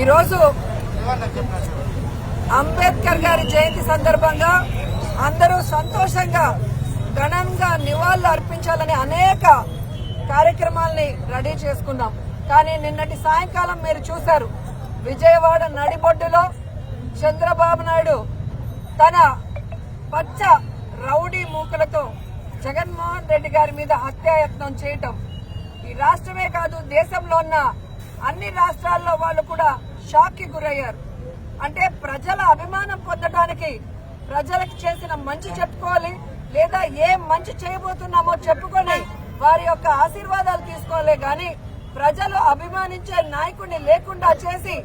ఈరోజు అంబేద్కర్ గారి జయంతి సందర్భంగా అందరూ సంతోషంగా ఘనంగా నివాళులు అర్పించాలని అనేక కార్యక్రమాల్ని రెడీ చేసుకున్నాం. కానీ నిన్నటి సాయంకాలం మీరు చూశారు విజయవాడ నడిబొడ్డులో చంద్రబాబు నాయుడు తన పచ్చ రౌడీ మూకలతో జగన్మోహన్ రెడ్డి గారి మీద హత్యాయత్నం చేయటం. ఈ రాష్ట్రమే కాదు దేశంలో ఉన్న అన్ని రాష్ట్రాల్లో వాళ్ళు కూడా షాక్కి గురయ్యారు. అంటే ప్రజల అభిమానం పొందడానికి ప్రజలకు చేసిన మంచి చెప్పుకోవాలి లేదా ఏం మంచి చేయబోతున్నామో చెప్పుకొని వారి యొక్క ఆశీర్వాదాలు తీసుకోవాలి. గాని ప్రజలు అభిమానించే నాయకుడిని లేకుండా చేసి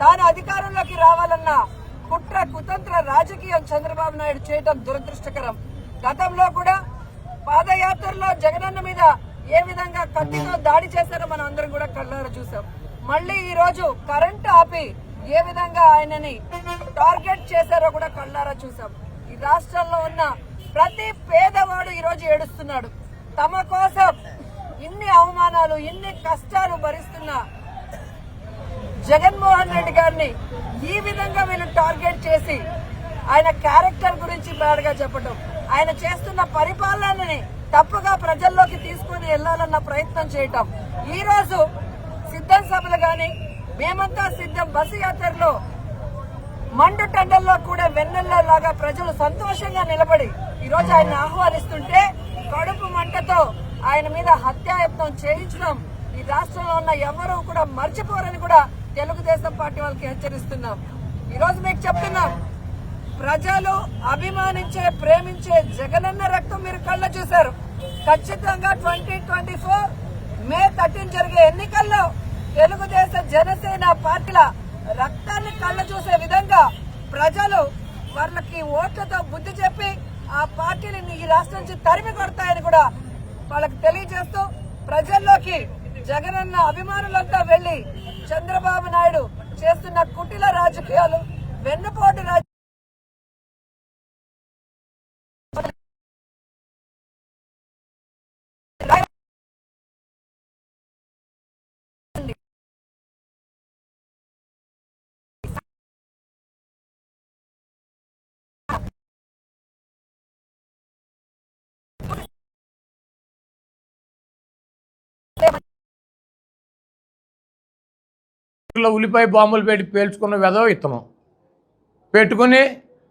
తాను అధికారంలోకి రావాలన్న కుట్ర కుతంత్ర రాజకీయం చంద్రబాబు నాయుడు చేయటం దురదృష్టకరం. గతంలో కూడా పాదయాత్రలో జగనన్న మీద ఏ విధంగా కత్తితో దాడి చేశారో మనం అందరం కూడా కళ్ళారా చూసాం మళ్ళీ ఈ రోజు కరెంట్ ఆపి ఏ విధంగా ఆయనని టార్గెట్ చేశారో కూడా కళ్ళారా చూసాం ఈ రాష్ట్రంలో ఉన్న ప్రతి పేదవాడు ఈ రోజు ఏడుస్తున్నాడు. తమ కోసం ఇన్ని అవమానాలు ఇన్ని కష్టాలు భరిస్తున్న జగన్మోహన్ రెడ్డి గారిని ఈ విధంగా వీళ్ళు టార్గెట్ చేసి ఆయన క్యారెక్టర్ గురించి బ్యాడ్గా చెప్పడం ఆయన చేస్తున్న పరిపాలనని తప్పుగా ప్రజల్లోకి తీసుకుని వెళ్ళాలన్న ప్రయత్నం చేయటం ఈ రోజు సిద్ధం సభలు కానీ మేమంతా సిద్ధం బస్సు యాత్రలో మండు టెండల్లో కూడా వెన్నెల్లో లాగా ప్రజలు సంతోషంగా నిలబడి ఈరోజు ఆయన ఆహ్వానిస్తుంటే కడుపు మంటతో ఆయన మీద హత్యాయత్నం చేయించడం ఈ రాష్ట్రంలో ఉన్న ఎవరూ కూడా మర్చిపోరని కూడా తెలుగుదేశం పార్టీ వాళ్ళకి హెచ్చరిస్తున్నాం. ఈరోజు మీకు చెప్తున్నాం ప్రజలు అభిమానించే ప్రేమించే జగనన్న రక్తం మీరు కళ్ళ చూశారు. ఖచ్చితంగా twenty twenty four May thirteen జరిగే ఎన్నికల్లో తెలుగుదేశం జనసేన పార్టీల రక్తాన్ని కళ్ళ చూసే విధంగా ప్రజలు వాళ్ళకి ఓట్లతో బుద్ధి చెప్పి ఆ పార్టీని ఈ రాష్ట్రం నుంచి తరిమి కొడతాయని కూడా వాళ్ళకి తెలియజేస్తూ ప్రజల్లోకి జగనన్న అభిమానులంతా వెళ్ళి చంద్రబాబు నాయుడు చేస్తున్న కుటిల రాజకీయాలు వెన్నుపోటు రాజ లో ఉల్లిపాయ బాంబులు పెట్టి పేల్చుకున్న వెదవ ఇతను పెట్టుకుని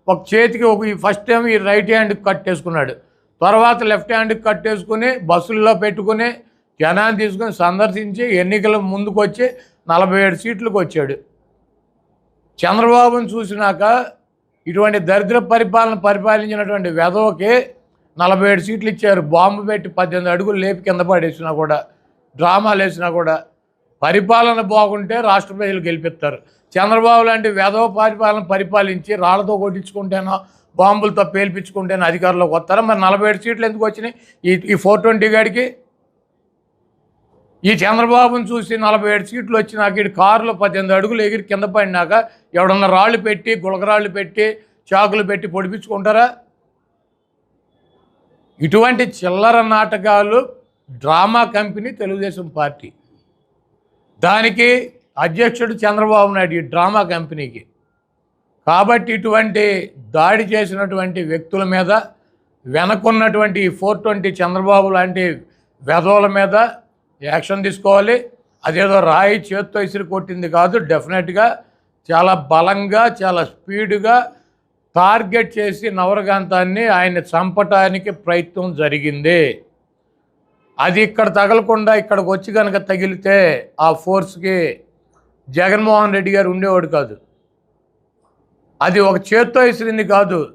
ఒక చేతికి ఒక ఈ ఫస్ట్ టైం ఈ రైట్ హ్యాండ్కి కట్టేసుకున్నాడు తర్వాత లెఫ్ట్ హ్యాండ్కి కట్టేసుకుని బస్సుల్లో పెట్టుకుని జనాన్ని తీసుకుని సందర్శించి ఎన్నికల ముందుకు వచ్చి నలభై ఏడు సీట్లకు వచ్చాడు. చంద్రబాబును చూసినాక ఇటువంటి దరిద్ర పరిపాలన పరిపాలించినటువంటి వెధవకి నలభై ఏడు సీట్లు ఇచ్చారు. బాంబు పెట్టి పద్దెనిమిది అడుగులు లేపి కింద పడేసినా కూడా డ్రామాలు వేసినా కూడా పరిపాలన బాగుంటే రాష్ట్ర ప్రజలు గెలిపిస్తారు. చంద్రబాబు లాంటి వేదవ పరిపాలన పరిపాలించి రాళ్ళతో కొట్టించుకుంటేనో బాంబులతో పేల్పించుకుంటేనో అధికారంలోకి వస్తారా? మరి నలభై ఏడు సీట్లు ఎందుకు వచ్చినాయి? ఈ ఈ ఫోర్ ట్వంటీ గాడికి? ఈ చంద్రబాబును చూసి నలభై ఏడు సీట్లు వచ్చినాక ఇటు కారులో పద్దెనిమిది అడుగులు ఎగిరి కింద పడినాక ఎవడన్నా రాళ్ళు పెట్టి గులకరాళ్ళు పెట్టి చాకులు పెట్టి పొడిపించుకుంటారా? ఇటువంటి చిల్లర నాటకాలు డ్రామా కంపెనీ తెలుగుదేశం పార్టీ. దానికి అధ్యక్షుడు చంద్రబాబు నాయుడు ఈ డ్రామా కంపెనీకి. కాబట్టి ఇటువంటి దాడి చేసినటువంటి వ్యక్తుల మీద వెనకున్నటువంటి ఈ ఫోర్ ట్వంటీ చంద్రబాబు లాంటి వెధవుల మీద యాక్షన్ తీసుకోవాలి. అదేదో రాయి చేత్తో ఇసిరి కొట్టింది కాదు డెఫినెట్గా చాలా బలంగా చాలా స్పీడ్గా టార్గెట్ చేసి నవరకాంతాన్ని ఆయన చంపటానికి ప్రయత్నం జరిగింది. అది ఇక్కడ తగలకుండా ఇక్కడికి వచ్చి కనుక తగిలితే ఆ ఫోర్స్కి జగన్మోహన్ రెడ్డి గారు ఉండేవాడు కాదు. అది ఒక చేత్తో ఇసిరింది కాదు.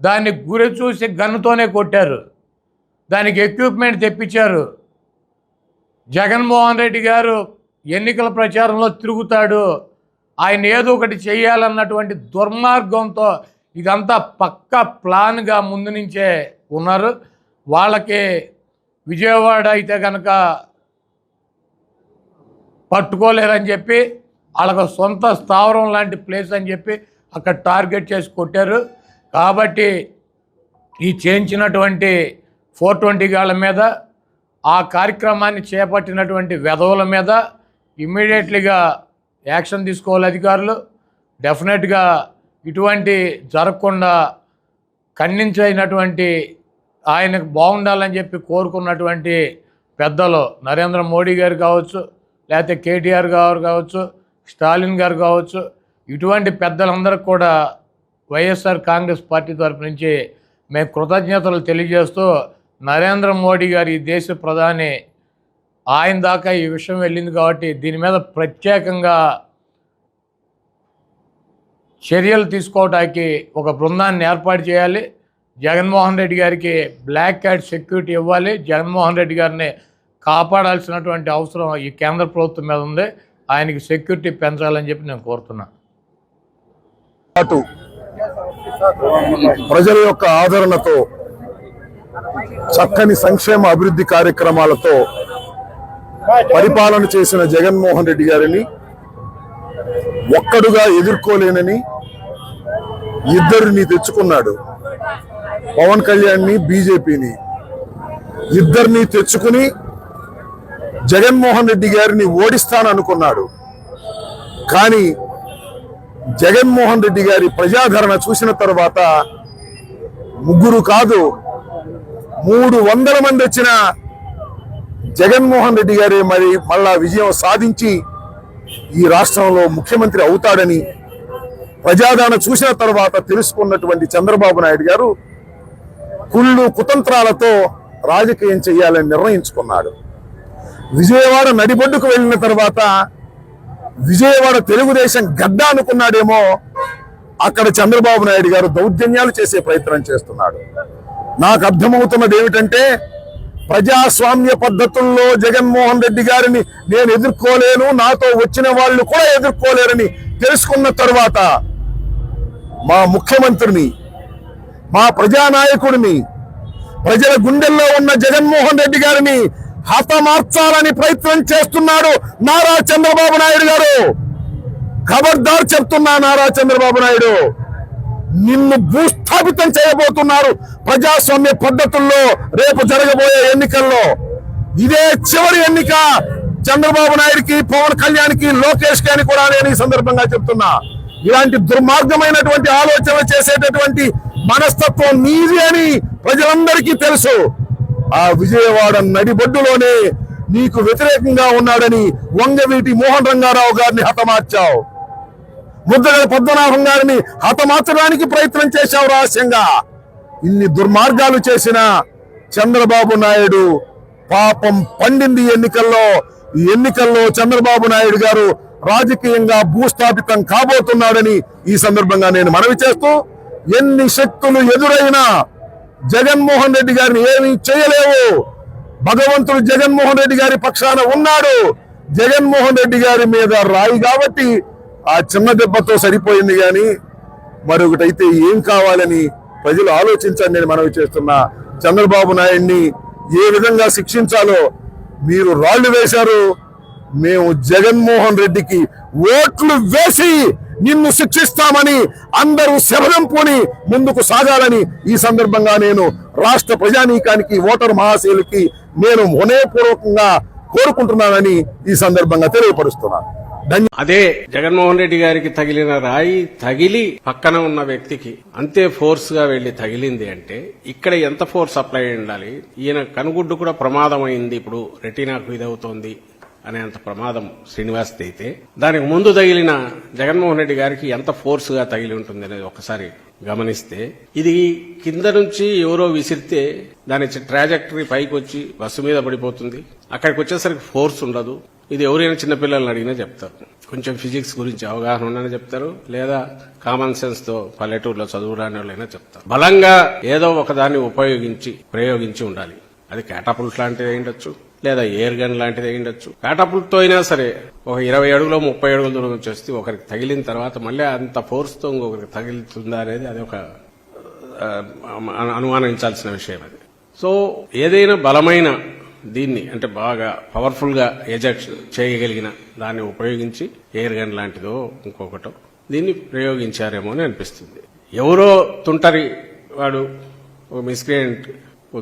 దాన్ని గురి చూసి గన్నుతోనే కొట్టారు. దానికి ఎక్విప్మెంట్ తెప్పించారు. జగన్మోహన్ రెడ్డి గారు ఎన్నికల ప్రచారంలో తిరుగుతాడు. ఆయన ఏదో ఒకటి చేయాలన్నటువంటి దుర్మార్గంతో ఇదంతా పక్క ప్లాన్గా ముందు నుంచే ఉన్నారు. వాళ్ళకి విజయవాడ అయితే కనుక పట్టుకోలేరని చెప్పి వాళ్ళకు సొంత స్థావరం లాంటి ప్లేస్ అని చెప్పి అక్కడ టార్గెట్ చేసి కొట్టారు. కాబట్టి ఈ చేయించినటువంటి ఫోర్ ట్వంటీ గాళ్ళ మీద ఆ కార్యక్రమాన్ని చేపట్టినటువంటి వెధవుల మీద ఇమ్మీడియట్లీగా యాక్షన్ తీసుకోవాలి అధికారులు. డెఫినెట్గా ఇటువంటి జరగకుండా ఖండించైనటువంటి ఆయనకు బాగుండాలని చెప్పి కోరుకున్నటువంటి పెద్దలు నరేంద్ర మోడీ గారు కావచ్చు లేకపోతే కేటీఆర్ గారు కావచ్చు స్టాలిన్ గారు కావచ్చు ఇటువంటి పెద్దలందరికీ కూడా వైఎస్ఆర్ కాంగ్రెస్ పార్టీ తరపు నుంచి మేము కృతజ్ఞతలు తెలియజేస్తూ నరేంద్ర మోడీ గారు ఈ దేశ ప్రధాని ఆయన దాకా ఈ విషయం వెళ్ళింది కాబట్టి దీని మీద ప్రత్యేకంగా చర్యలు తీసుకోవడానికి ఒక బృందాన్ని ఏర్పాటు చేయాలి. జగన్మోహన్ రెడ్డి గారికి బ్లాక్ క్యాట్ సెక్యూరిటీ ఇవ్వాలి. జగన్మోహన్ రెడ్డి గారిని కాపాడాల్సినటువంటి అవసరం ఈ కేంద్ర ప్రభుత్వం మీద ఉంది. ఆయనకి సెక్యూరిటీ పెంచాలని చెప్పి నేను కోరుతున్నాను ప్రజల యొక్క ఆదరణతో చక్కని సంక్షేమ అభివృద్ధి కార్యక్రమాలతో పరిపాలన చేసిన జగన్మోహన్ రెడ్డి గారిని ఒక్కడుగా ఎదుర్కోలేనని ఇద్దరిని తెచ్చుకున్నాడు. పవన్ కళ్యాణ్ని బీజేపీని ఇద్దరిని తెచ్చుకుని జగన్మోహన్ రెడ్డి గారిని ఓడిస్తాననుకున్నాడు. కానీ జగన్మోహన్ రెడ్డి గారి ప్రజాధరణ చూసిన తర్వాత ముగ్గురు కాదు మూడు వందల మంది వచ్చిన జగన్మోహన్ రెడ్డి గారే మరి మళ్ళా విజయం సాధించి ఈ రాష్ట్రంలో ముఖ్యమంత్రి అవుతాడని ప్రజాదరణ చూసిన తర్వాత తెలుసుకున్నటువంటి చంద్రబాబు నాయుడు గారు కుళ్ళు కుతంత్రాలతో రాజకీయం చేయాలని నిర్ణయించుకున్నాడు. విజయవాడ నడిబొడ్డుకు వెళ్ళిన తర్వాత విజయవాడ తెలుగుదేశం గడ్డ అనుకున్నాడేమో అక్కడ చంద్రబాబు నాయుడు గారు దౌర్జన్యాలు చేసే ప్రయత్నం చేస్తున్నాడు. నాకు అర్థమవుతున్నది ఏమిటంటే ప్రజాస్వామ్య పద్ధతుల్లో జగన్మోహన్ రెడ్డి గారిని నేను ఎదుర్కోలేను నాతో వచ్చిన వాళ్ళు కూడా ఎదుర్కోలేరని తెలుసుకున్న తర్వాత మా ముఖ్యమంత్రిని మా ప్రజానాయకుడిని ప్రజల గుండెల్లో ఉన్న జగన్మోహన్ రెడ్డి గారిని హతమార్చాలని ప్రయత్నం చేస్తున్నాడు నారా చంద్రబాబు నాయుడు గారు. ఖబర్దార్ చెప్తున్నా నారా చంద్రబాబు నాయుడు నిన్ను భూస్థాపితం చేయబోతున్నారు ప్రజాస్వామ్య పద్ధతుల్లో రేపు జరగబోయే ఎన్నికల్లో. ఇదే చివరి ఎన్నిక చంద్రబాబు నాయుడికి పవన్ కళ్యాణ్కి లోకేష్కి అని కూడా నేను ఈ సందర్భంగా చెప్తున్నా. ఇలాంటి దుర్మార్గమైనటువంటి ఆలోచన చేసేటటువంటి మనస్తత్వం నీది అని ప్రజలందరికీ తెలుసు. ఆ విజయవాడ నడిబొడ్డులోనే నీకు వ్యతిరేకంగా ఉన్నాడని వంగవీటి మోహన్ రంగారావు గారిని హతమార్చావు. ముద్దగడ పద్మనాభం గారిని హతమార్చడానికి ప్రయత్నం చేశావు రహస్యంగా. ఇన్ని దుర్మార్గాలు చేసిన చంద్రబాబు నాయుడు పాపం పండింది ఎన్నికల్లో. ఈ ఎన్నికల్లో చంద్రబాబు నాయుడు గారు రాజకీయంగా భూస్థాపితం కాబోతున్నాడని ఈ సందర్భంగా నేను మనవి చేస్తూ ఎన్ని శక్తులు ఎదురైనా జగన్మోహన్ రెడ్డి గారిని ఏమీ చేయలేవు. భగవంతుడు జగన్మోహన్ రెడ్డి గారి పక్షాన ఉన్నాడు. జగన్మోహన్ రెడ్డి గారి మీద రాయి కాబట్టి ఆ చిన్న దెబ్బతో సరిపోయింది కానీ మరొకటైతే ఏం కావాలని ప్రజలు ఆలోచించండి నేను మనవి చేస్తున్నా చంద్రబాబు నాయుడిని ఏ విధంగా శిక్షించాలో మీరు రాళ్ళు వేశారు. మేము జగన్మోహన్ రెడ్డికి ఓట్లు వేసి నిన్ను శిక్షిస్తామని అందరూ శబదం పోని ముందుకు సాగాలని ఈ సందర్భంగా నేను రాష్ట్ర ప్రజానీకానికి ఓటర్ మహాశైలికి నేను హృదయపూర్వకంగా కోరుకుంటున్నానని ఈ సందర్భంగా తెలియపరుస్తున్నాను. అదే జగన్మోహన్ రెడ్డి గారికి తగిలిన రాయి తగిలి పక్కన ఉన్న వ్యక్తికి అంతే ఫోర్స్గా వెళ్ళి తగిలింది అంటే ఇక్కడ ఎంత ఫోర్స్ అప్లై ఉండాలి? ఈయన కనుగుడ్డు కూడా ప్రమాదమైంది ఇప్పుడు రెటీనాకు ఇదవుతోంది. అనేంత ప్రమాదం శ్రీనివాస్ అయితే దానికి ముందు తగిలిన జగన్మోహన్ రెడ్డి గారికి ఎంత ఫోర్స్గా తగిలి ఉంటుంది అనేది ఒకసారి గమనిస్తే ఇది కింద నుంచి ఎవరో విసిరితే దాని ట్రాజెక్టరీ పైకి వచ్చి బస్సు మీద పడిపోతుంది. అక్కడికి వచ్చేసరికి ఫోర్స్ ఉండదు. ఇది ఎవరైనా చిన్నపిల్లల్ని అడిగినా చెప్తారు. కొంచెం ఫిజిక్స్ గురించి అవగాహన ఉండని చెప్తారు. లేదా కామన్ సెన్స్తో పల్లెటూరులో చదువురాని వాళ్ళైనా చెప్తారు. బలంగా ఏదో ఒకదాన్ని ఉపయోగించి ప్రయోగించి ఉండాలి. అది క్యాటపుల్ట్ లాంటిది అయి ఉండొచ్చు. లేదా ఎయిర్ గన్ లాంటిది అయి ఉండొచ్చు అయినా సరే ఒక ఇరవై అడుగులో ముప్పై అడుగుల దూరం నుంచి ఒకరికి తగిలిన తర్వాత మళ్ళీ అంత ఫోర్స్తో ఇంకొకరికి తగిలుతుందా అనేది అది ఒక అనుమానించాల్సిన విషయం అది. సో ఏదైనా బలమైన దీన్ని అంటే బాగా పవర్ఫుల్గా ఎజెక్ట్ చేయగలిగిన దాన్ని ఉపయోగించి ఎయిర్ గన్ లాంటిదో ఇంకొకటో దీన్ని ప్రయోగించారేమో అని అనిపిస్తుంది. ఎవరో తుంటరి వాడు ఒక మిస్క్రియంట్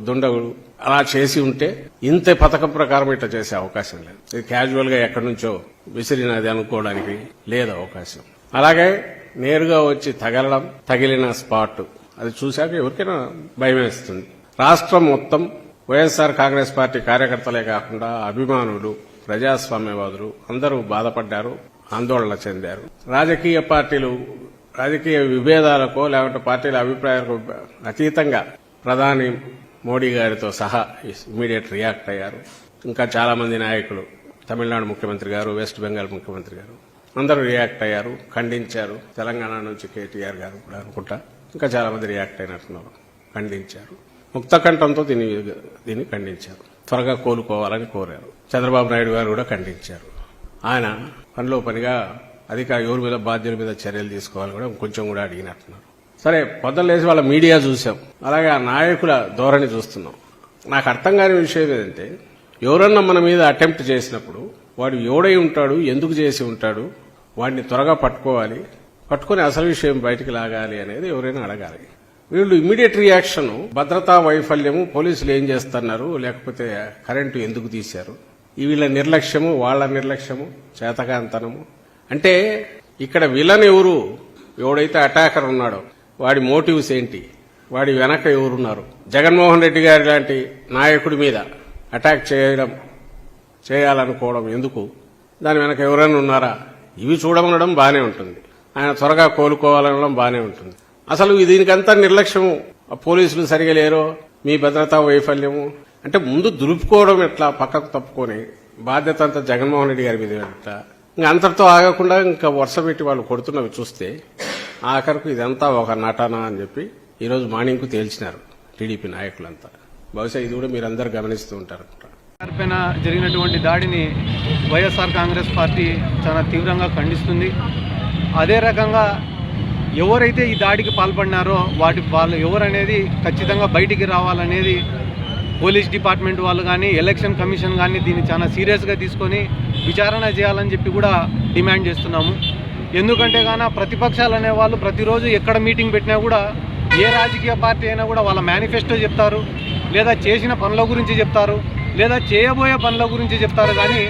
దుండగుడు అలా చేసి ఉంటే ఇంత పథకం ప్రకారం ఇట్లా చేసే అవకాశం లేదు. ఇది క్యాజువల్గా ఎక్కడి నుంచో విసిరినది అనుకోవడానికి లేదు అవకాశం. అలాగే నేరుగా వచ్చి తగలడం తగిలిన స్పాట్. అది చూశాక ఎవరికైనా భయం వేస్తుంది. రాష్ట్రం మొత్తం వైఎస్ఆర్ కాంగ్రెస్ పార్టీ కార్యకర్తలే కాకుండా అభిమానులు ప్రజాస్వామ్యవాదులు అందరూ బాధపడ్డారు ఆందోళన చెందారు. రాజకీయ పార్టీలు రాజకీయ విభేదాలకో లేకుంటే పార్టీల అభిప్రాయాలకు అతీతంగా ప్రధాని మోడీ గారితో సహా ఇమీడియట్ రియాక్ట్ అయ్యారు. ఇంకా చాలా మంది నాయకులు తమిళనాడు ముఖ్యమంత్రి గారు వెస్ట్ బెంగాల్ ముఖ్యమంత్రి గారు అందరూ రియాక్ట్ అయ్యారు ఖండించారు. తెలంగాణ నుంచి కేటీఆర్ గారు కూడా అనుకుంటా. ఇంకా చాలా మంది రియాక్ట్ అయినట్టున్నారు ఖండించారు. ముక్త కంఠంతో దీన్ని దీన్ని ఖండించారు. త్వరగా కోలుకోవాలని కోరారు. చంద్రబాబు నాయుడు గారు కూడా ఖండించారు. ఆయన పనిలో పనిగా అధిక ఎవరి మీద బాధ్యుల మీద చర్యలు తీసుకోవాలని కూడా కొంచెం కూడా అడిగినట్టున్నారు. సరే పొద్దులేసి వాళ్ళ మీడియా చూసాం. అలాగే ఆ నాయకుల ధోరణి చూస్తున్నాం. నాకు అర్థం కాని విషయం ఏంటంటే ఎవరన్నా మన మీద అటెంప్ట్ చేసినప్పుడు వాడు ఎవడై ఉంటాడు ఎందుకు చేసి ఉంటాడు వాడిని త్వరగా పట్టుకోవాలి పట్టుకొని అసలు విషయం బయటికి లాగాలి అనేది ఎవరైనా అడగాలి. వీళ్ళు ఇమీడియట్ రియాక్షన్ భద్రతా వైఫల్యము పోలీసులు ఏం చేస్తున్నారు లేకపోతే కరెంటు ఎందుకు తీశారు వీళ్ళ నిర్లక్ష్యము వాళ్ళ నిర్లక్ష్యము చేతకాంతనము. అంటే ఇక్కడ విలన్ ఎవరు? ఎవడైతే అటాకర్ ఉన్నాడో వాడి మోటివ్స్ ఏంటి? వాడి వెనక ఎవరున్నారు? జగన్మోహన్ రెడ్డి గారి లాంటి నాయకుడి మీద అటాక్ చేయడం చేయాలనుకోవడం ఎందుకు? దాని వెనక ఎవరైనా ఉన్నారా? ఇవి చూడమనడం బానే ఉంటుంది. ఆయన త్వరగా కోలుకోవాలనడం బానే ఉంటుంది. అసలు దీనికంతా నిర్లక్ష్యము? ఆ పోలీసులు సరిగా లేరో? మీ భద్రతా వైఫల్యము? అంటే ముందు దులుపుకోవడం ఎట్లా? పక్కకు తప్పుకొని బాధ్యత అంతా జగన్మోహన్ రెడ్డి గారి మీద ఎట్లా ఇంకా అంతటితో ఆగకుండా ఇంకా వరుస పెట్టి వాళ్ళు కొడుతున్నవి చూస్తే ఆఖరకు ఇదంతా ఒక నటన అని చెప్పి ఈరోజు మార్నింగ్కు తేల్చినారు టీడీపీ నాయకులంతా. బహుశా ఇది కూడా మీరందరూ గమనిస్తూ ఉంటారు. పైన జరిగినటువంటి దాడిని వైఎస్ఆర్ కాంగ్రెస్ పార్టీ చాలా తీవ్రంగా ఖండిస్తుంది. అదే రకంగా ఎవరైతే ఈ దాడికి పాల్పడినారో వాటి వాళ్ళు ఎవరనేది ఖచ్చితంగా బయటికి రావాలనేది పోలీస్ డిపార్ట్మెంట్ వాళ్ళు కానీ ఎలక్షన్ కమిషన్ కానీ దీన్ని చాలా సీరియస్గా తీసుకొని విచారణ చేయాలని చెప్పి కూడా డిమాండ్ చేస్తున్నాము. ఎందుకంటే గాన ప్రతిపక్షాలు అనేవాళ్ళు ప్రతిరోజు ఎక్కడ మీటింగ్ పెట్టినా కూడా ఏ రాజకీయ పార్టీ అయినా కూడా వాళ్ళ మేనిఫెస్టో చెప్తారు లేదా చేసిన పనుల గురించి చెప్తారు లేదా చేయబోయే పనుల గురించి చెప్తారు. కానీ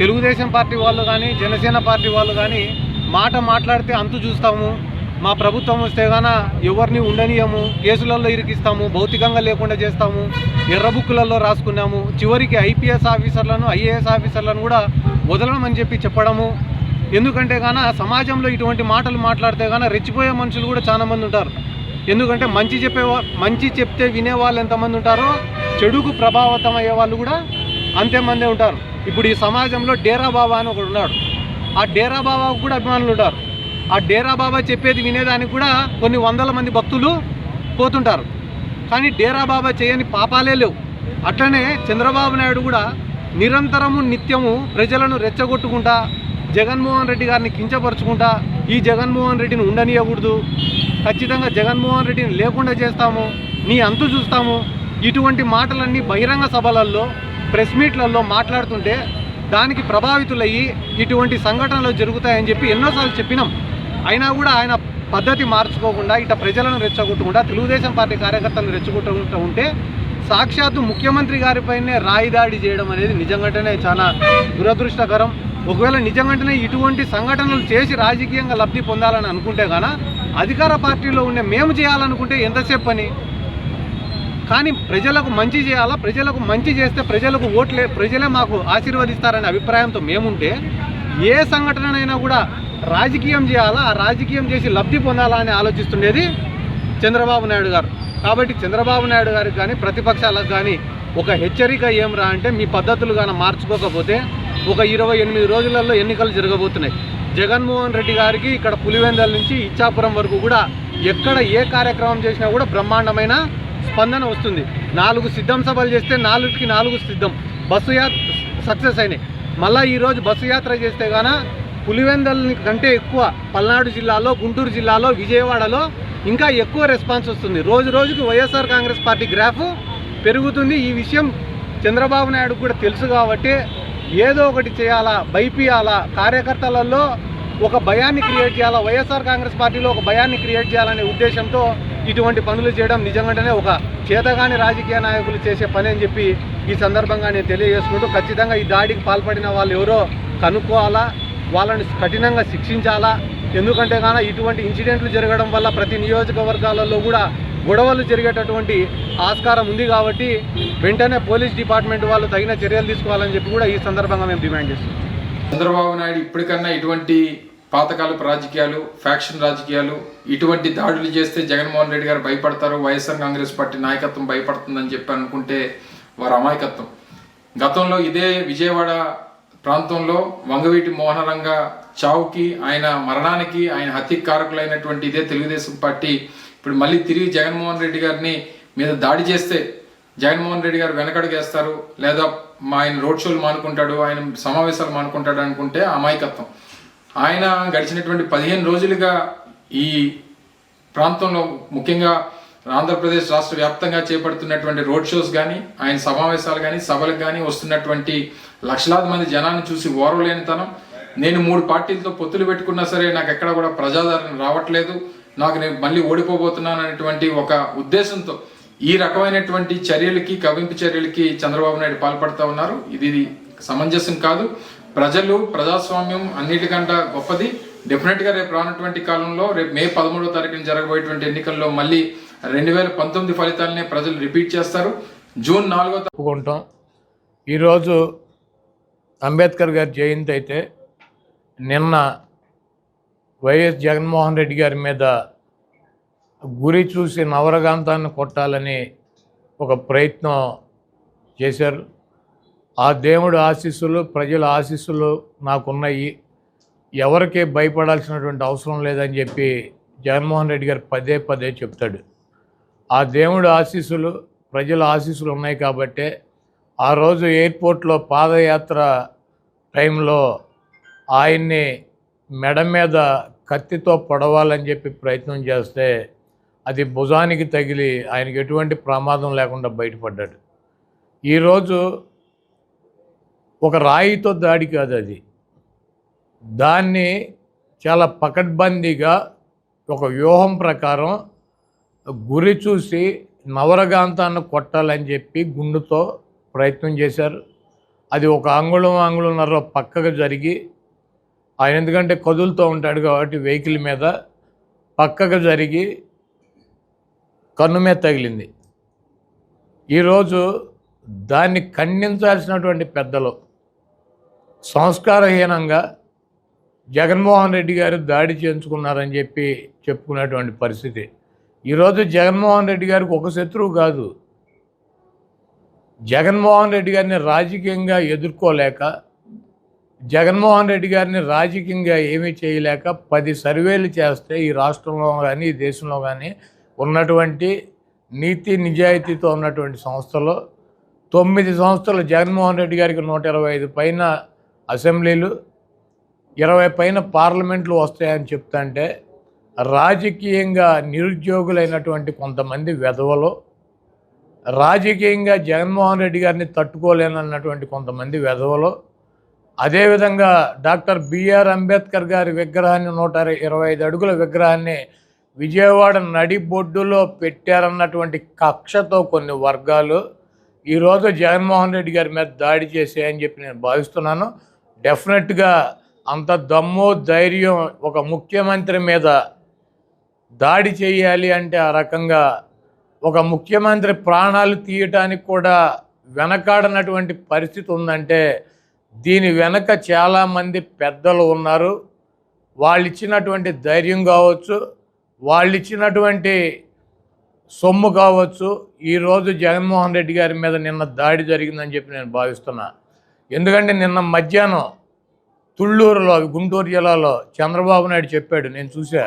తెలుగుదేశం పార్టీ వాళ్ళు కానీ జనసేన పార్టీ వాళ్ళు కానీ మాట మాట్లాడితే అంతు చూస్తాము. మా ప్రభుత్వం వస్తే గాన ఎవరిని ఉండనీయము. కేసులలో ఇరికిస్తాము భౌతికంగా లేకుండా చేస్తాము. ఎర్ర బుక్కులలో రాసుకున్నాము. చివరికి ఐపీఎస్ ఆఫీసర్లను ఐఏఎస్ ఆఫీసర్లను కూడా వదలమని చెప్పి చెప్పడము. ఎందుకంటే గాన సమాజంలో ఇటువంటి మాటలు మాట్లాడితే గాన రెచ్చిపోయే మనుషులు కూడా చాలామంది ఉంటారు. ఎందుకంటే మంచి చెప్పే మంచి చెప్తే వినే వాళ్ళు ఎంతమంది ఉంటారో చెడుకు ప్రభావితం అయ్యే వాళ్ళు కూడా అంతేమందే ఉంటారు. ఇప్పుడు ఈ సమాజంలో డేరా బాబా అని ఒకడు ఉన్నాడు. ఆ డేరా బాబాకు కూడా అభిమానులు ఉంటారు. ఆ డేరా బాబా చెప్పేది వినేదానికి కూడా కొన్ని వందల మంది భక్తులు పోతుంటారు. కానీ డేరా బాబా చేయని పాపాలే లేవు. అట్లనే చంద్రబాబు నాయుడు కూడా నిరంతరము నిత్యము ప్రజలను రెచ్చగొట్టుకుంటా జగన్మోహన్ రెడ్డి గారిని కించపరుచుకుంటా ఈ జగన్మోహన్ రెడ్డిని ఉండనియకూడదు. ఖచ్చితంగా జగన్మోహన్ రెడ్డిని లేకుండా చేస్తాము. నీ అంతు చూస్తాము. ఇటువంటి మాటలన్నీ బహిరంగ సభలలో ప్రెస్ మీట్లలో మాట్లాడుతుంటే దానికి ప్రభావితులయ్యి ఇటువంటి సంఘటనలు జరుగుతాయని చెప్పి ఎన్నోసార్లు చెప్పినాం. అయినా కూడా ఆయన పద్ధతి మార్చుకోకుండా ఇట ప్రజలను రెచ్చగొట్టకుండా తెలుగుదేశం పార్టీ కార్యకర్తలను రెచ్చగొట్టుకుంటూ ఉంటే సాక్షాత్తు ముఖ్యమంత్రి గారిపైనే రాయి దాడి చేయడం అనేది నిజంగానే చాలా దురదృష్టకరం. ఒకవేళ నిజంగానే ఇటువంటి సంఘటనలు చేసి రాజకీయంగా లబ్ధి పొందాలని అనుకుంటే గాన అధికార పార్టీలో ఉండే మేము చేయాలనుకుంటే ఎంతసేపు పని? కానీ ప్రజలకు మంచి చేయాలా? ప్రజలకు మంచి చేస్తే ప్రజలకు ఓట్లే ప్రజలే మాకు ఆశీర్వదిస్తారనే అభిప్రాయంతో మేముంటే ఏ సంఘటనైనా కూడా రాజకీయం చేయాలా? ఆ రాజకీయం చేసి లబ్ధి పొందాలా అని ఆలోచిస్తుండేది చంద్రబాబు నాయుడు గారు. కాబట్టి చంద్రబాబు నాయుడు గారికి కానీ ప్రతిపక్షాలకు కానీ ఒక హెచ్చరిక ఏం రా అంటే మీ పద్ధతులు కానీ మార్చుకోకపోతే ఒక ఇరవై ఎనిమిది రోజులలో ఎన్నికలు జరగబోతున్నాయి. జగన్మోహన్ రెడ్డి గారికి ఇక్కడ పులివెందల నుంచి ఇచ్చాపురం వరకు కూడా ఎక్కడ ఏ కార్యక్రమం చేసినా కూడా బ్రహ్మాండమైన స్పందన వస్తుంది. నాలుగు సిద్ధం సభలు చేస్తే నాలుగుకి నాలుగు సిద్ధం. బస్సు యాత్ర సక్సెస్ అయినాయి. మళ్ళీ ఈరోజు బస్సు యాత్ర చేస్తే గాన పులివెందల కంటే ఎక్కువ పల్నాడు జిల్లాలో గుంటూరు జిల్లాలో విజయవాడలో ఇంకా ఎక్కువ రెస్పాన్స్ వస్తుంది. రోజు రోజుకి వైఎస్ఆర్ కాంగ్రెస్ పార్టీ గ్రాఫ్ పెరుగుతుంది. ఈ విషయం చంద్రబాబు నాయుడు కూడా తెలుసు కాబట్టి ఏదో ఒకటి చేయాలా భయపియాలా కార్యకర్తలలో ఒక భయాన్ని క్రియేట్ చేయాలా వైఎస్ఆర్ కాంగ్రెస్ పార్టీలో ఒక భయాన్ని క్రియేట్ చేయాలనే ఉద్దేశంతో ఇటువంటి పనులు చేయడం నిజంగానే ఒక చేతగాని రాజకీయ నాయకులు చేసే పని అని చెప్పి ఈ సందర్భంగా నేను తెలియజేసుకుంటూ ఖచ్చితంగా ఈ దాడికి పాల్పడిన వాళ్ళు ఎవరో కనుక్కోవాలా వాళ్ళని కఠినంగా శిక్షించాలా ఎందుకంటే కానీ ఇటువంటి ఇన్సిడెంట్లు జరగడం వల్ల ప్రతి నియోజకవర్గాలలో కూడా గొడవలు జరిగేటటువంటి ఆస్కారం ఉంది కాబట్టి వెంటనే పోలీస్ డిపార్ట్మెంట్ వాళ్ళు తగిన చర్యలు తీసుకోవాలని చెప్పి కూడా ఈ సందర్భంగా మేము డిమాండ్ చేస్తున్నాం. చంద్రబాబు నాయుడు ఇప్పటికన్నా ఇటువంటి పాతకాలపు రాజకీయాలు ఫ్యాక్షన్ రాజకీయాలు ఇటువంటి దాడులు చేస్తే జగన్మోహన్ రెడ్డి గారు భయపడతారు వైఎస్ఆర్ కాంగ్రెస్ పార్టీ నాయకత్వం భయపడుతుందని చెప్పి అనుకుంటే వారు అమాయకత్వం. గతంలో ఇదే విజయవాడ ప్రాంతంలో వంగవీటి మోహనరంగ చావుకి ఆయన మరణానికి ఆయన హత్యకారకులైనటువంటి ఇదే తెలుగుదేశం పార్టీ ఇప్పుడు మళ్ళీ తిరిగి జగన్మోహన్ రెడ్డి గారిని మీద దాడి చేస్తే జగన్మోహన్ రెడ్డి గారు వెనకడుగేస్తారు లేదా మా ఆయన రోడ్ షోలు మానుకుంటాడు ఆయన సమావేశాలు మానుకుంటాడు అనుకుంటే అమాయకత్వం. ఆయన గడిచినటువంటి పదిహేను రోజులుగా ఈ ప్రాంతంలో ముఖ్యంగా ఆంధ్రప్రదేశ్ రాష్ట్ర వ్యాప్తంగా చేపడుతున్నటువంటి రోడ్ షోస్ కానీ ఆయన సమావేశాలు కానీ సభలకు కానీ వస్తున్నటువంటి లక్షలాది మంది జనాన్ని చూసి ఓర్వలేనితనం. నేను మూడు పార్టీలతో పొత్తులు పెట్టుకున్నా సరే నాకు ఎక్కడ కూడా ప్రజాదరణ రావట్లేదు. నాకు నేను మళ్ళీ ఓడిపోబోతున్నాను అనేటువంటి ఒక ఉద్దేశంతో ఈ రకమైనటువంటి చర్యలకి కవింపు చర్యలకి చంద్రబాబు నాయుడు పాల్పడుతూ ఉన్నారు. ఇది సమంజసం కాదు. ప్రజలు ప్రజాస్వామ్యం అన్నిటికంట గొప్పది. డెఫినెట్గా రేపు రానటువంటి కాలంలో రేపు మే పదమూడవ తారీఖున జరగబోయేటువంటి ఎన్నికల్లో మళ్ళీ రెండు వేల పంతొమ్మిది ఫలితాలనే ప్రజలు రిపీట్ చేస్తారు. జూన్ నాలుగో తప్పుకుంటాం ఈరోజు అంబేద్కర్ గారి జయంతి అయితే నిన్న వైఎస్ జగన్మోహన్ రెడ్డి గారి మీద గురి చూసి నవరగాంతాన్ని కొట్టాలని ఒక ప్రయత్నం చేశారు. ఆ దేవుడు ఆశీస్సులు ప్రజల ఆశీస్సులు నాకున్నాయి. ఎవరికి భయపడాల్సినటువంటి అవసరం లేదని చెప్పి జగన్మోహన్ రెడ్డి గారు పదే పదే చెప్తాడు. ఆ దేవుడు ఆశీస్సులు ప్రజల ఆశీస్సులు ఉన్నాయి కాబట్టే ఆ రోజు ఎయిర్పోర్ట్లో పాదయాత్ర టైంలో ఆయన్ని మెడ మీద కత్తితో పొడవాలని చెప్పి ప్రయత్నం చేస్తే అది భుజానికి తగిలి ఆయనకి ఎటువంటి ప్రమాదం లేకుండా బయటపడ్డాడు. ఈరోజు ఒక రాయితో దాడి కాదు అది. దాన్ని చాలా పకడ్బందీగా ఒక వ్యూహం ప్రకారం గురి చూసి నవరగాంతాన్ని కొట్టాలని చెప్పి గుండుతో ప్రయత్నం చేశారు. అది ఒక అంగుళం అంగుళంన్నర పక్కకు జరిగి ఆయన ఎందుకంటే కదులుతూ ఉంటాడు కాబట్టి వెహికల్ మీద పక్కకు జరిగి కన్ను మీద తగిలింది. ఈరోజు దాన్ని ఖండించాల్సినటువంటి పెద్దలు సంస్కారహీనంగా జగన్మోహన్ రెడ్డి గారు దాడి చేయించుకున్నారని చెప్పి చెప్పుకునేటువంటి పరిస్థితి. ఈరోజు జగన్మోహన్ రెడ్డి గారికి ఒక శత్రువు కాదు. జగన్మోహన్ రెడ్డి గారిని రాజకీయంగా ఎదుర్కోలేక జగన్మోహన్ రెడ్డి గారిని రాజకీయంగా ఏమీ చేయలేక పది సర్వేలు చేస్తే ఈ రాష్ట్రంలో కానీ ఈ దేశంలో కానీ ఉన్నటువంటి నీతి నిజాయితీతో ఉన్నటువంటి సంస్థలు తొమ్మిది సంస్థలు జగన్మోహన్ రెడ్డి గారికి నూట ఇరవై ఐదు పైన అసెంబ్లీలు ఇరవై పైన పార్లమెంట్లు వస్తాయని చెప్తుంటే రాజకీయంగా నిరుద్యోగులైనటువంటి కొంతమంది వెధవలు రాజకీయంగా జగన్మోహన్ రెడ్డి గారిని తట్టుకోలేనన్నటువంటి కొంతమంది వెధవలు అదేవిధంగా డాక్టర్ బిఆర్ అంబేద్కర్ గారి విగ్రహాన్ని నూట ఇరవై ఐదు అడుగుల విగ్రహాన్ని విజయవాడ నడిబొడ్డులో పెట్టారన్నటువంటి కక్షతో కొన్ని వర్గాలు ఈరోజు జగన్మోహన్ రెడ్డి గారి మీద దాడి చేసాయని చెప్పి నేను భావిస్తున్నాను. డెఫినెట్గా అంత దమ్ము ధైర్యం ఒక ముఖ్యమంత్రి మీద దాడి చేయాలి అంటే ఆ రకంగా ఒక ముఖ్యమంత్రి ప్రాణాలు తీయటానికి కూడా వెనకాడనటువంటి పరిస్థితి ఉందంటే దీని వెనక చాలామంది పెద్దలు ఉన్నారు. వాళ్ళు ఇచ్చినటువంటి ధైర్యం కావచ్చు వాళ్ళు ఇచ్చినటువంటి సొమ్ము కావచ్చు. ఈరోజు జగన్మోహన్ రెడ్డి గారి మీద నిన్న దాడి జరిగిందని చెప్పి నేను భావిస్తున్నా. ఎందుకంటే నిన్న మధ్యాహ్నం తుళ్ళూరులో గుంటూరు జిల్లాలో చంద్రబాబు నాయుడు చెప్పాడు నేను చూసా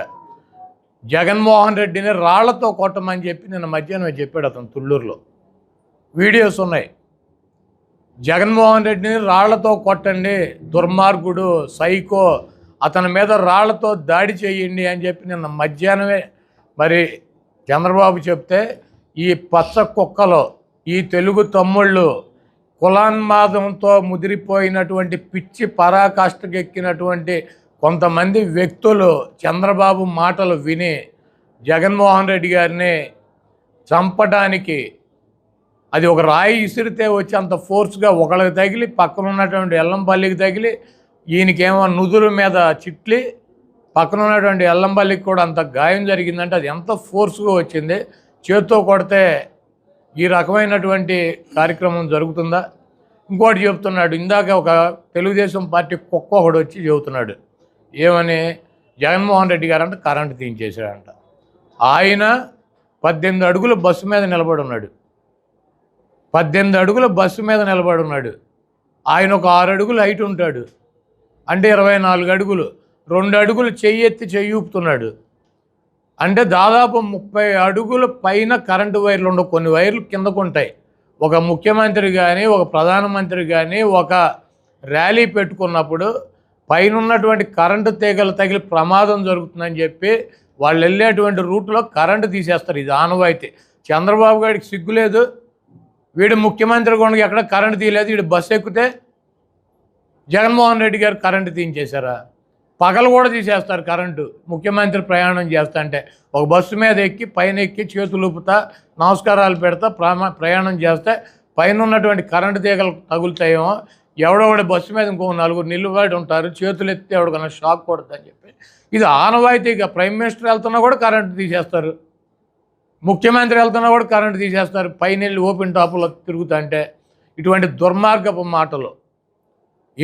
జగన్మోహన్ రెడ్డిని రాళ్ళతో కొట్టమని చెప్పి నిన్న మధ్యాహ్నం చెప్పాడు అతను తుళ్ళూరులో. వీడియోస్ ఉన్నాయి. జగన్మోహన్ రెడ్డిని రాళ్ళతో కొట్టండి దుర్మార్గుడు సైకో అతని మీద రాళ్ళతో దాడి చేయండి అని చెప్పి నిన్న మధ్యాహ్నమే మరి చంద్రబాబు చెప్తే ఈ పచ్చ కుక్కలో ఈ తెలుగు తమ్ముళ్ళు కులాన్మాదంతో ముదిరిపోయినటువంటి పిచ్చి పరాకాష్ఠకెక్కినటువంటి కొంతమంది వ్యక్తులు చంద్రబాబు మాటలు విని జగన్మోహన్ రెడ్డి గారిని చంపడానికి అది ఒక రాయి ఇసిరితే వచ్చి అంత ఫోర్స్గా ఒకళ్ళకి తగిలి పక్కన ఉన్నటువంటి ఎల్లంపల్లికి తగిలి ఈయనకేమో నుదురు మీద చిట్లి పక్కన ఉన్నటువంటి ఎల్లంపల్లికి కూడా అంత గాయం జరిగిందంటే అది ఎంత ఫోర్స్గా వచ్చింది? చేత్తో కొడితే ఈ రకమైనటువంటి కార్యక్రమం జరుగుతుందా? ఇంకోటి చెప్తున్నాడు ఇందాక ఒక తెలుగుదేశం పార్టీ కుక్క ఒకడు వచ్చి చెబుతున్నాడు ఏమని? జగన్మోహన్ రెడ్డి గారు అంటే కరెంటు తీయించేశాడంట. ఆయన పద్దెనిమిది అడుగులు బస్సు మీద నిలబడి ఉన్నాడు. పద్దెనిమిది అడుగుల బస్సు మీద నిలబడి ఉన్నాడు ఆయన ఒక ఆరు అడుగులు హైట్ ఉంటాడు. అంటే ఇరవై నాలుగు అడుగులు. రెండు అడుగులు చెయ్యి ఎత్తి చెయ్యి ఊపుతున్నాడు. అంటే దాదాపు ముప్పై అడుగుల పైన కరెంటు వైర్లు ఉండవు. కొన్ని వైర్లు కిందకు ఉంటాయి. ఒక ముఖ్యమంత్రి కానీ ఒక ప్రధానమంత్రి కానీ ఒక ర్యాలీ పెట్టుకున్నప్పుడు పైన ఉన్నటువంటి కరెంటు తీగలు తగిలి ప్రమాదం జరుగుతుందని చెప్పి వాళ్ళు వెళ్ళేటువంటి రూట్లో కరెంటు తీసేస్తారు. ఇది ఆనవాయితీ. చంద్రబాబు గారికి సిగ్గులేదు. వీడు ముఖ్యమంత్రి కొండకి ఎక్కడ కరెంటు తీయలేదు వీడు బస్సు ఎక్కితే జగన్మోహన్ రెడ్డి గారు కరెంటు తీయించేశారా? పగలు కూడా తీసేస్తారు కరెంటు ముఖ్యమంత్రి ప్రయాణం చేస్తా అంటే ఒక బస్సు మీద ఎక్కి పైన ఎక్కి చేతులు ఊపుతా నమస్కారాలు పెడతా ప్రమా ప్రయాణం చేస్తే పైన ఉన్నటువంటి కరెంటు తీగలు తగులుతాయేమో ఎవడొకటి బస్సు మీద ఇంకో నలుగురు నిల్లుబడి ఉంటారు చేతులు ఎత్తి ఎవడికన్నా షాక్ కొడుతుందని చెప్పి. ఇది ఆనవాయితీగా ప్రైమ్ మినిస్టర్ వెళ్తున్నా కూడా కరెంటు తీసేస్తారు. ముఖ్యమంత్రి వెళ్తున్నా కూడా కరెంటు తీసేస్తారు. పైన వెళ్ళి ఓపెన్ టాపులో తిరుగుతుంటే ఇటువంటి దుర్మార్గపు మాటలు.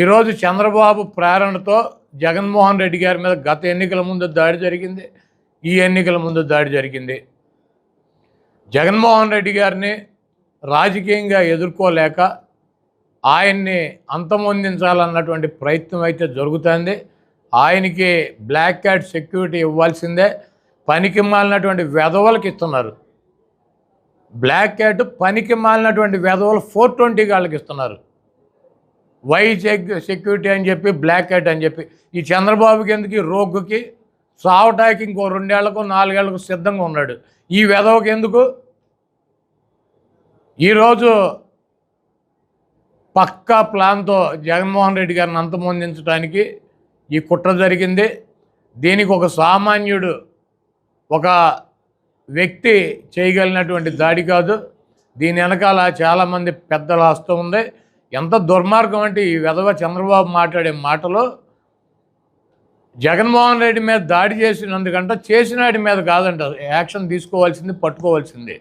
ఈరోజు చంద్రబాబు ప్రేరణతో జగన్మోహన్ రెడ్డి గారి మీద గత ఎన్నికల ముందు దాడి జరిగింది. ఈ ఎన్నికల ముందు దాడి జరిగింది. జగన్మోహన్ రెడ్డి గారిని రాజకీయంగా ఎదుర్కోలేక ఆయన్ని అంతమొందించాలన్నటువంటి ప్రయత్నం అయితే జరుగుతుంది. ఆయనకి బ్లాక్ క్యాట్ సెక్యూరిటీ ఇవ్వాల్సిందే. పనికి మాలినటువంటి వెధవలకు ఇస్తున్నారు. బ్లాక్ క్యాట్ పనికి మాలినటువంటి వెధవలు ఫోర్ ట్వంటీ వాళ్ళకి ఇస్తున్నారు. వై సెక్యూరిటీ అని చెప్పి బ్లాక్ క్యాట్ అని చెప్పి. ఈ చంద్రబాబుకి ఎందుకు రోగుకి రోగ్గుకి? సావటానికి ఇంకో రెండేళ్ళకు నాలుగేళ్ళకు సిద్ధంగా ఉన్నాడు. ఈ వెధవకి ఎందుకు? ఈరోజు పక్కా ప్లాన్తో జగన్మోహన్ రెడ్డి గారిని అంతమొందించడానికి ఈ కుట్ర జరిగింది. దీనికి ఒక సామాన్యుడు ఒక వ్యక్తి చేయగలిగినటువంటి దాడి కాదు. దీని వెనకాల చాలామంది పెద్దల హస్తం ఉంది. ఎంత దుర్మార్గం అంటే ఈ విధవ చంద్రబాబు మాట్లాడే మాటలు జగన్మోహన్ రెడ్డి మీద దాడి చేసినందుకంట చేసినాడి మీద కాదంట. యాక్షన్ తీసుకోవాల్సింది పట్టుకోవాల్సింది.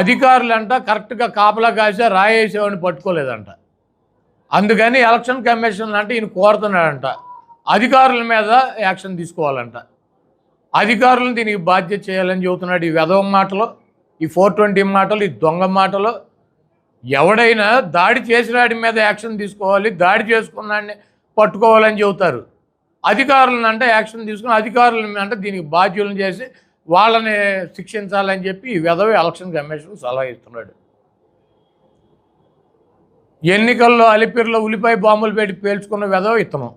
అధికారులంట కరెక్ట్గా కాపలా కాసే రాయేసేవాడిని పట్టుకోలేదంట. అందుకని ఎలక్షన్ కమిషన్ అంటే ఈయన కోరుతున్నాడంట. అధికారుల మీద యాక్షన్ తీసుకోవాలంట. అధికారులను దీనికి బాధ్యత చేయాలని చెబుతున్నాడు ఈ వెధవ మాటలో ఈ ఫోర్ ట్వంటీ మాటలు ఈ దొంగ మాటలు. ఎవడైనా దాడి చేసిన వాడి మీద యాక్షన్ తీసుకోవాలి దాడి చేసుకున్నాడిని పట్టుకోవాలని చెబుతారు. అధికారులను అంటే యాక్షన్ తీసుకుని అధికారులను అంటే దీనికి బాధ్యులను చేసి వాళ్ళని శిక్షించాలని చెప్పి ఈ వెధవ ఎలక్షన్ కమిషన్ సలహా ఇస్తున్నాడు. ఎన్నికల్లో అలిపిరిలో ఉల్లిపాయ బాంబులు పెట్టి పేల్చుకున్న వెధవ ఇత్తనం